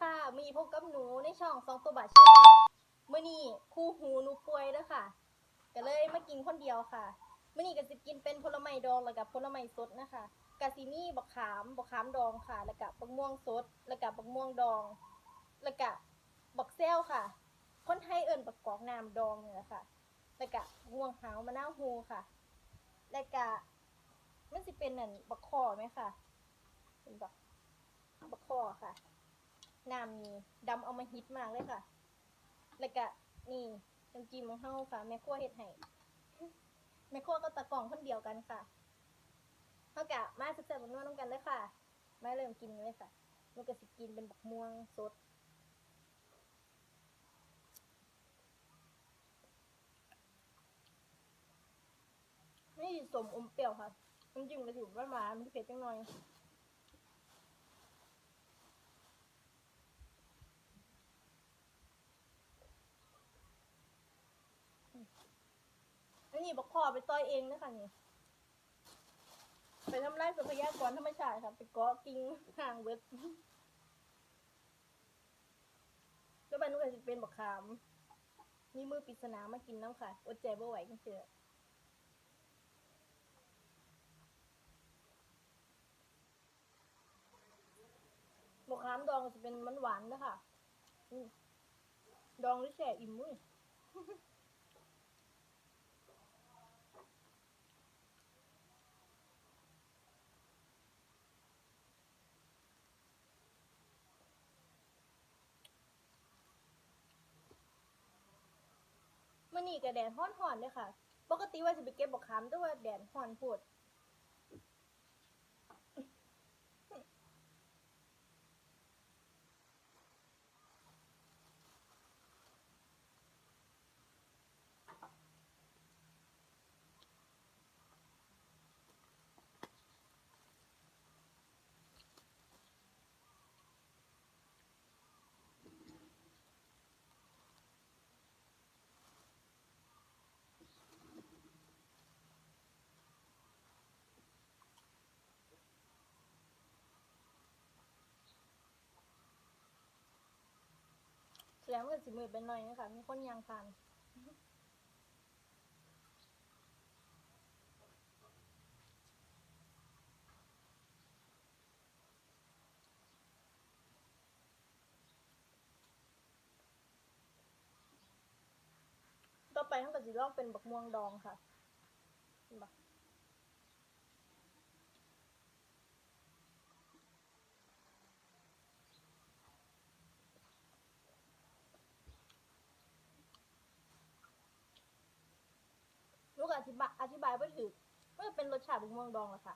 ค่ะ มีพบกับหนูในช่องสองตัวบาทชาแนลมื่อนี้คู่หูหนูป่วยเด้อค่ะ ก็เลยมากินคนเดียวค่ะมื่อนี้ก็สิกินเป็นผลไม้ดองแล้วกับผลไม้สดนะคะกะซิมี่บักขามบักขามดองค่ะ แล้วกับบักม่วงสด แล้วกับบักม่วงดอง แล้วกับบักเซลค่ะ คนไทยเอิ่นบักกอกน้ำดองเนี่ยแหละค่ะ แล้วกับม่วงหาวมะนาวฮูค่ะ แล้วก็มันสิเป็นนั่นบักคอไหมค่ะเป็นบักบักคอค่ะ น้ำนี่ดำเอามาฮิตมากเลยค่ะ แล้วก็นี่น้ำจิ้มของเฮาค่ะแม่ครัวเฮ็ดให้แม่ครัวก็ตะกล่องคนเดียวกันค่ะเฮากะมาแซ่บๆบนนวดน้ำกันเลยค่ะ มาเริ่มกินเลยค่ะมันก็สิกินเป็นบักม่วงสดนี่สมอมเปรี้ยวค่ะน้ำจิ้มกระถิ่นหวานๆมันเผ็ดจังหน่อย นนี้บอกขอไปต่อยเองนะคะนี่ไปทำลายทรัพยากรธรรมชาติค่ะไปเกาะกิ่งห่างเว็บแล้วบันนุก็จะเป็นบักขามนี่มือปริศนามากินน้ำค่ะ อดใจบ่ไหวกันเถอะบักขามดองจะเป็นมันหวานนะคะดองหรือแช่อิ่มมุ้ย มันนี่กับแดดฮ้อนๆเลยค่ะ ปกติว่าจะไปเก็บบักขามแต่ว่าแดดฮ้อนโพูด แสดงว่าสิมือเป็นหน่อยนะคะมีคนยางผ่านต่อไปทั้งกับสิลอกเป็นบักม่วงดองค่ะเห็นปะลูกอ ธิบายอธิบายไม่ถูกว่าเป็นรสชาติบักม่วงดองแหละค่ะ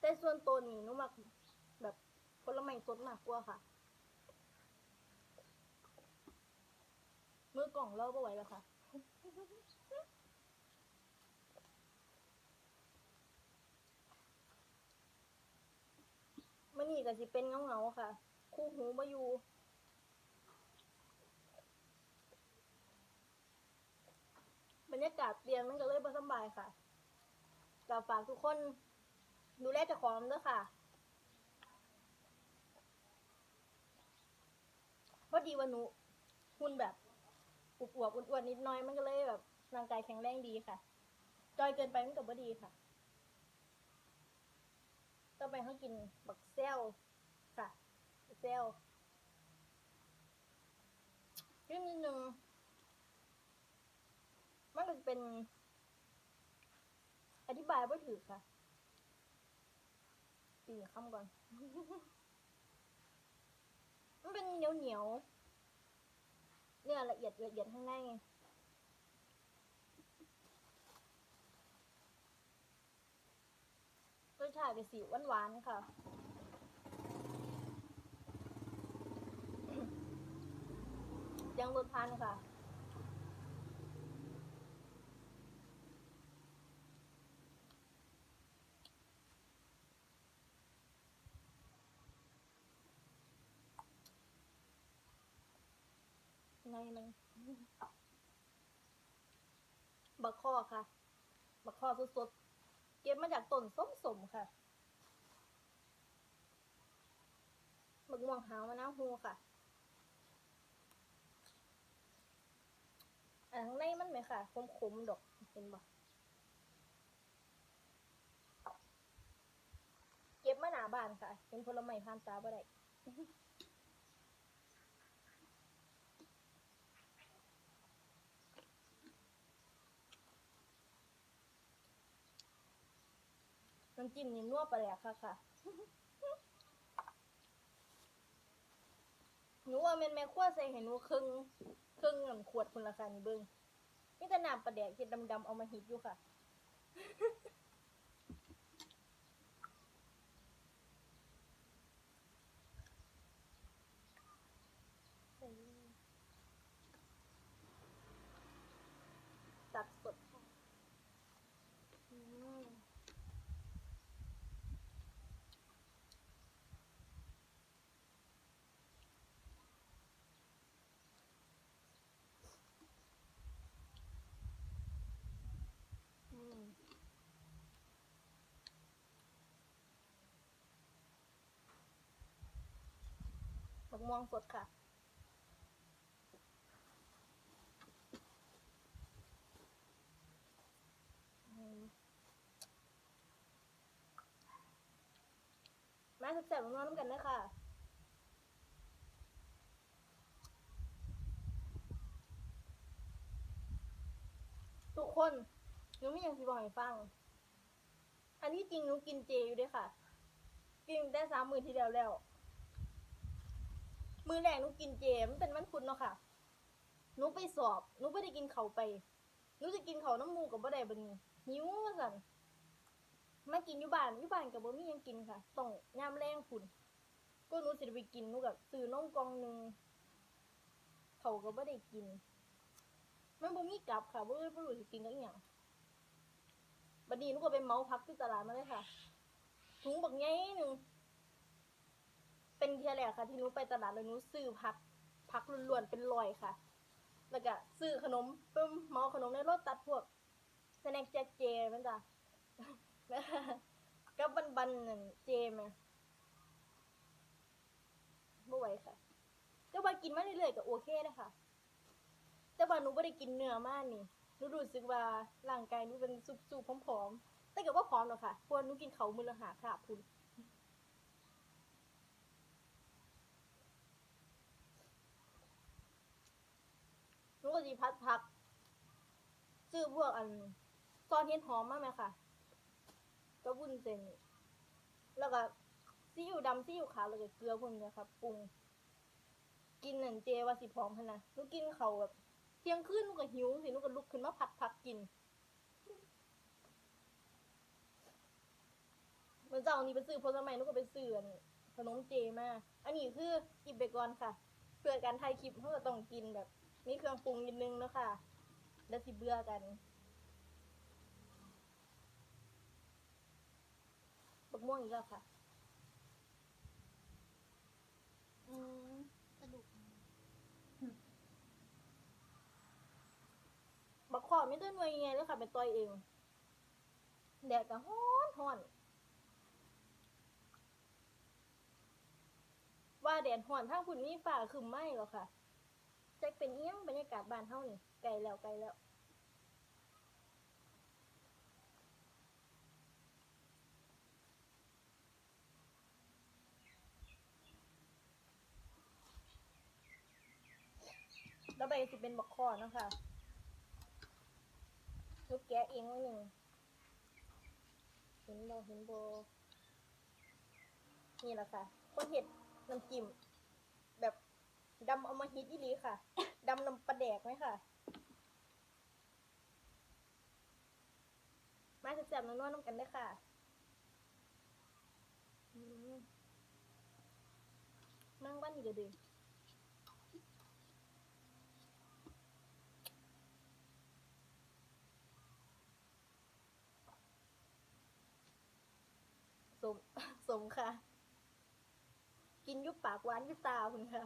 แต่ส่วนตัวนี้หนุมักแบบผลไม้สดมากกว่าค่ะ มือกล่องเล่าก็ไหว้แล้วค่ะมันนี่ก็สิเป็นเงาเงาๆค่ะ คู่หูมาอยู่ บรรยากาศเปลี่ยนมันก็เลยบ่สบายค่ะก็ฝากทุกคนดูแลเจ้าของด้วยค่ะพอดีวันหนูหุ่นแบบอวบๆอ้วนๆนิดน้อยมันก็เลยแบบร่างกายแข็งแรงดีค่ะ จอยเกินไปมันก็บ่ดีค่ะต่อไปเขากินบักเซลค่ะบักเซลนิดนิดนึง มันก็จะเป็น อธิบายไม่ถูกค่ะปีคำก่อน มันเป็นเหนียวเหนียวเนื้อละเอียดละเอียดข้างในรสชาติเป็นสีหวานหวานๆค่ะยังรสทานค่ะ ในมันบักข้อค่ะ บักข้อสดๆ เก็บมาจากต้นส้มสมค่ะกม่วงหาวมะนาวโฮค่ะอันข้างในมันไหมค่ะ ขมๆ ดอกเห็นบ่เก็บมาหนาบานค่ะ เป็นผลไม้ผ่านตาบ่ได้ น้ำจิ้มนี่นัวปแล้วค่ะค่ะหนูว่าแม่นแม่ขั้วใส่ให้หนูครึ่งครึ่งน้ำขวดคุณละค่ะนี่เบิ้งนี่แต่น้ำปลาแดกเฮ็ดดำๆเอามาหิดอยู่ค่ะ ใส่เลยตัดสดค่ะอืม อืมบัก ม่วงสดค่ะอืมมาแซ่บน้องน้ำกันนะค่ะทุกคนหนูไม่ยังสิบอกให้ฟัง อันที่จริงหนูกินเจอยู่ด้วยค่ะ กินได้สามหมือที่แล้วแล้ว มือแรกหนูกินเจมันเป็นวันพุธเนาะค่ะหนูไปสอบหนูไม่ได้กินเขาวไปหนูจะกินเขาวน้ำมูกับบ่ได้บัดนี้หิวว่าสั่นมากินอยู่บ้านอยู่บ้านกับบ่มีหยังกินค่ะต้องยามแรงพุ่นก็หนูสิได้ไปกินหนูกับซื้อนมกล่องหนึงเขาวก็บ่ได้กิน มันบ่มีกลับค่ะบ่รู้บ่รู้สิกินกับอีหยังบัดนี้หนูก็ไปเมาพักที่ตลาดมาเลยค่ะถุงบักใหญ่หนึง เป็นเที่ยแรกค่ะ ที่หนูไปตลาดแล้วหนูซื้อผักผักล้วนๆเป็นร้อยค่ะ แล้วก็ซื้อขนมเพิ่มหมาขนมในรถตัดพวกสแน็คแจ็คเจมันจ้ะก็บันบันๆนั่นเจมาบ่ไหวค่ะแต่ว่ากินมาเรื่อยๆก็โอเคนะคะแต่ว่าหนูไม่ได้กินเนื้อมากนี่หนูรู้สึกว่าร่างกายหนูเป็นสุบๆผอมๆแต่ก็ว่าผอมหรอกค่ะเพราะหนูกินเขามือละหาค่ะพุ่น นูก็สิพัดพัก ซื้อพวกอันซอนเห็ดหอมมากไหมค่ะก็วุ้นเส้นแล้วก็ซีอิ๊วดำซีอิ๊วขาวแล้วก็เกลือพวกนี้ยค่ะปรุง กินนั่นเจว่าสิพร้อมพะนะหนูกินเขาแบบเที่ยงคืนนูก็หิวสินูก็ลุกขึ้นมาผัดผักกินเหมือนเจ้านี้ไปซื้อผลไม้นูก็ไปซื้อนขนมเจมา อันนี้คือกินไปก่อนค่ะ เพื่อการถ่ายคลิปเขาก็ต้องกินแบบ มีเครื่องปรุงนิดนึงเนาะคะแล้วสิเบื่อกันบักม่วงอีกแล้วค่ะอืมกระดูกบักขอไม่ต้นหน่วยยังไงเลยค่ะ เป็นตัวเอง แดดก็ฮ้อนฮ้อนว่าแดดฮ้อนถ้าคุณมีฝ่าคืมไหมหรอกค่ะ จะเป็นเอียงบรรยากาศบ้านเท่านี่ไกลแล้วไกลแล้วแล้วใบสิเป็นบักคอนะคะลูกแกะเองไว้หนึ่งเห็นบเห็นบนี่แหละค่ะคนเห็ดน้ำจิ้มแบบ ดำเอามาฮิตอีหลีค่ะ ดำนำปลาแดกไหมค่ะ มาแซ่บๆนัวๆน้ำกันได้ค่ะนั่งบ้านนี่ก็ดีสม สมค่ะ กินยุบปากหวานยุบตาคุณค่ะ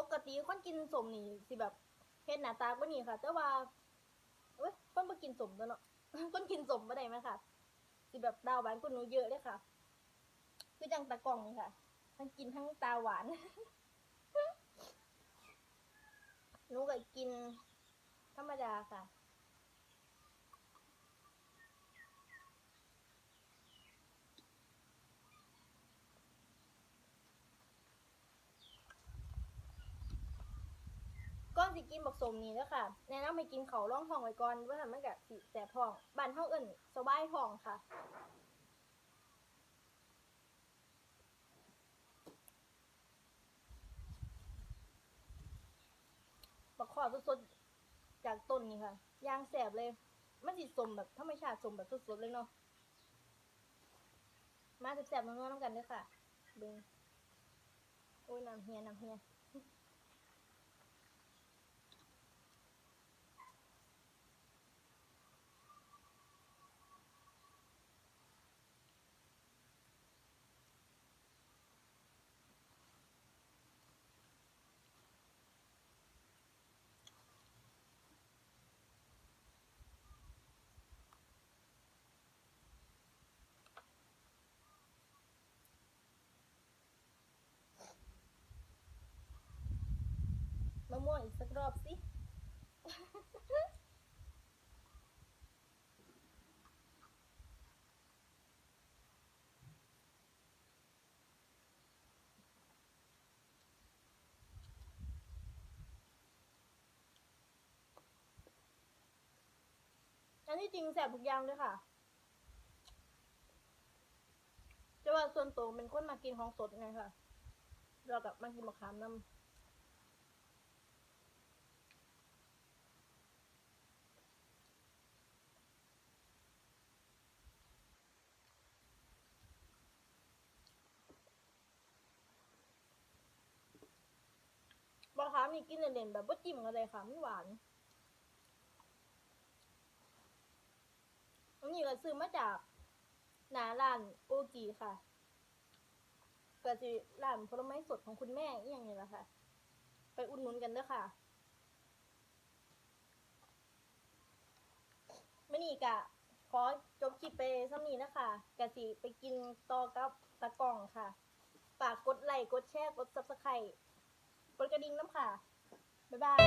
ปกติคนกินสมนี่สิแบบเฮ็ดหน้าตากว่านี่ค่ะ แต่ว่าเอ้ยคนบ่กินสมตัวเนาะคนกินสมบ่ได้ไหมค่ะ สิแบบดาวหวานกว่าหนูเยอะเลยค่ะ คือจังตะกล่องนี่ค่ะ ทั้งกินทั้งตาหวาน หนูก็กิน ธรรมดาค่ะก่อนสิกินบักสมนี่เด้อค่ะ แนะนำให้กินเขาวร่องท้องไว้ก่อนว่าทำมันกะสิแสบท้องบ้านเฮาเอิ้นสบายท้องค่ะ บักข อสดๆจากต้นนี่ค่ะยางแสบเลย มันสิสมแบบธรรมชาติสมแบบสดๆเลยเนาะมาแสบๆน้องๆน้ำกันด้วยค่ะเบิ่งโอ้ยน้ำเฮียน้ำเฮีย ม่วงอีกสักรอบสิ อันที่จริงแสบทุกอย่างเลยค่ะแต่ว่าส่วนตัวเป็นคนมากินของสดไงค่ะเรากับมากินมะขามน้ำ ครั้งนี่กินเด่นๆแบบว่าจิ้มกันเลยค่ะไม่หวานอันนี้ก็ซื้อมาจากหนาร้านโอจีค่ะก็จะร้านผลไม้สดของคุณแม่อย่างนี้แหละค่ะ ไปอุดหนุนกันเด้อค่ะมื่อนี้กะขอจบคลิปไปซ้ำนี้นะคะกะสิไปกินต่อกับตะกล่องค่ะ ฝากกดไลค์กดแชร์กด subscribe กดกระดิ่งน้ำค่ะ บ๊ายบาย